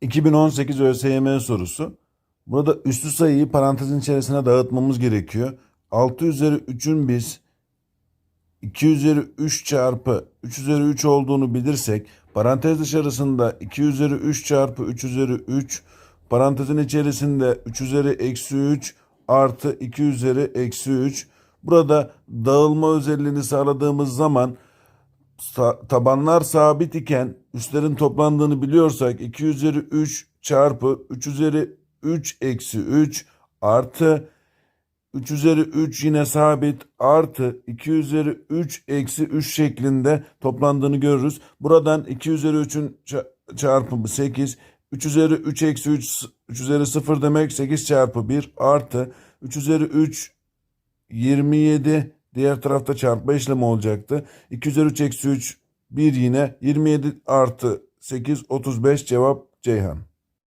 2018 ÖSYM sorusu. Burada üslü sayıyı parantezin içerisine dağıtmamız gerekiyor. 6 üzeri 3'ün biz 2 üzeri 3 çarpı 3 üzeri 3 olduğunu bilirsek parantez dışarısında 2 üzeri 3 çarpı 3 üzeri 3 parantezin içerisinde 3 üzeri eksi 3 artı 2 üzeri eksi 3 burada dağılma özelliğini sağladığımız zaman tabanlar sabit iken üstlerin toplandığını biliyorsak 2 üzeri 3 çarpı 3 üzeri 3 eksi 3 artı 3 üzeri 3 yine sabit artı 2 üzeri 3 eksi 3 şeklinde toplandığını görürüz. Buradan 2 üzeri 3'ün ça- çarpımı 8. 3 üzeri 3 eksi 3, 3 üzeri 0 demek 8 çarpı 1 artı 3 üzeri 3 27 diğer tarafta çarpma işlemi olacaktı. 2 üzeri 3 eksi 3 1 yine 27 artı 8 35 cevap Ceyhan.